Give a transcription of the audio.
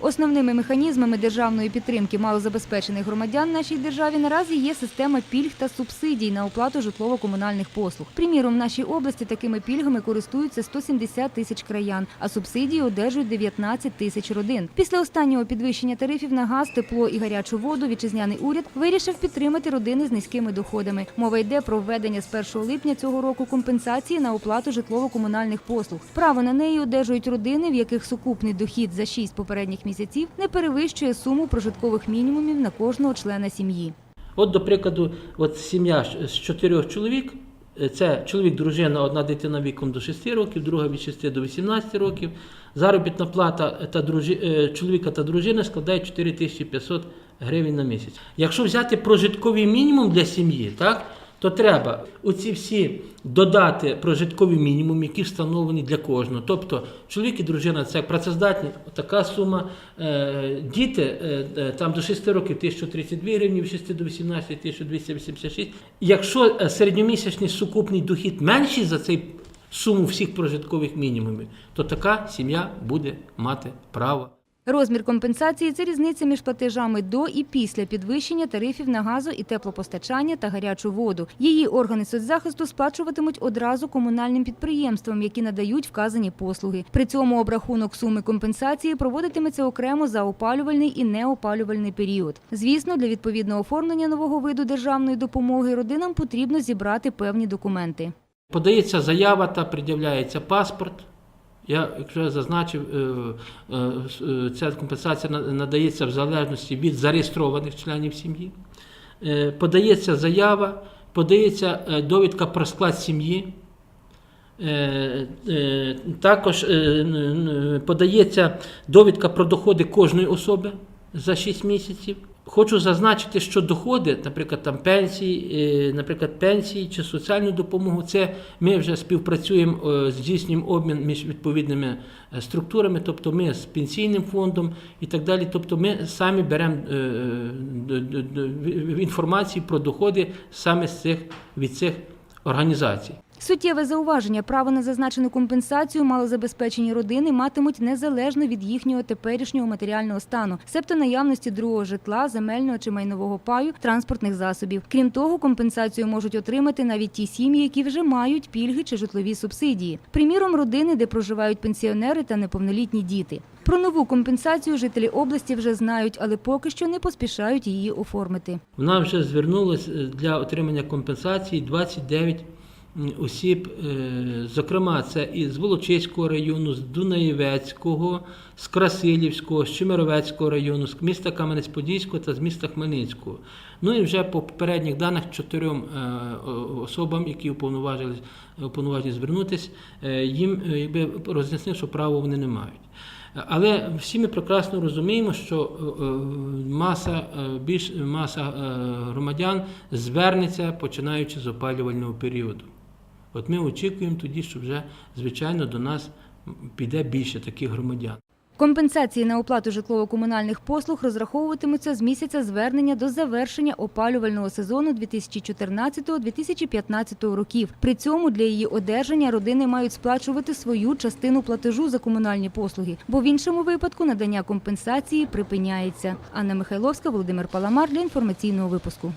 Основними механізмами державної підтримки малозабезпечених громадян нашій державі наразі є система пільг та субсидій на оплату житлово-комунальних послуг. Приміром, в нашій області такими пільгами користуються 170 тисяч краян, а субсидії одержують 19 тисяч родин. Після останнього підвищення тарифів на газ, тепло і гарячу воду вітчизняний уряд вирішив підтримати родини з низькими доходами. Мова йде про введення з 1 липня цього року компенсації на оплату житлово-комунальних послуг. Право на неї одержують родини, в яких сукупний дохід за 6 попередніх місяців не перевищує суму прожиткових мінімумів на кожного члена сім'ї. От, до прикладу, от сім'я з чотирьох чоловік. е, Це чоловік, дружина, одна дитина віком до 6 років, друга від 6 до 18 років. Заробітна плата та дружи, е, чоловіка та дружини складає 4500 гривень на місяць. Якщо взяти прожитковий мінімум для сім'ї, так, то треба оці всі додати прожитковий мінімум, які встановлені для кожного. Тобто чоловік і дружина це працездатні, така сума. Е, Діти е, е, там до 6 років 1032 гривні, від 6 до 18 1286. Якщо середньомісячний сукупний дохід менший за цей суму всіх прожиткових мінімумів, то така сім'я буде мати право. Розмір компенсації це різниця між платежами до і після підвищення тарифів на газу і теплопостачання та гарячу воду. Її органи соцзахисту сплачуватимуть одразу комунальним підприємствам, які надають вказані послуги. При цьому обрахунок суми компенсації проводитиметься окремо за опалювальний і неопалювальний період. Звісно, для відповідного оформлення нового виду державної допомоги родинам потрібно зібрати певні документи. Подається заява та пред'являється паспорт. Я, якщо я зазначив, е, е, е, ця компенсація надається в залежності від зареєстрованих членів сім'ї. Подається заява, подається довідка про склад сім'ї. Також подається довідка про доходи кожної особи за 6 місяців. Хочу зазначити, що доходи, наприклад, там пенсії, е, наприклад, пенсії чи соціальну допомогу, це ми вже співпрацюємо, е, здійснюємо обмін між відповідними е, структурами, тобто ми з пенсійним фондом і так далі. Тобто ми самі беремо інформацію про доходи саме з цих від цих організацій. Суттєве зауваження право на зазначену компенсацію малозабезпечені родини матимуть незалежно від їхнього теперішнього матеріального стану, себто наявності другого житла, земельного чи майнового паю, транспортних засобів. Крім того, компенсацію можуть отримати навіть ті сім'ї, які вже мають пільги чи житлові субсидії. Приміром, родини, де проживають пенсіонери та неповнолітні діти. Про нову компенсацію жителі області вже знають, але поки що не поспішають її оформити. Вона вже звернулася для отримання компенсації 29 м, осіб, е, зокрема, це із Волочиського району, з Дунаєвецького, з Красилівського, з Чемеровецького району, з міста Кам'янець-Подільського та з міста Хмельницького. Ну і вже по попередніх даних чотирьом е, особам, які уповноважили, уповноважені звернутися, е, їм якби роз'яснив, що право вони не мають. Але всі ми прекрасно розуміємо, що маса, більш, маса громадян звернеться починаючи з опалювального періоду. От ми очікуємо тоді, що вже, звичайно, до нас піде більше таких громадян. Компенсації на оплату житлово-комунальних послуг розраховуватимуться з місяця звернення до завершення опалювального сезону 2014-2015 років. При цьому для її одержання родини мають сплачувати свою частину платежу за комунальні послуги, бо в іншому випадку надання компенсації припиняється. Анна Михайловська, Володимир Паламар для інформаційного випуску.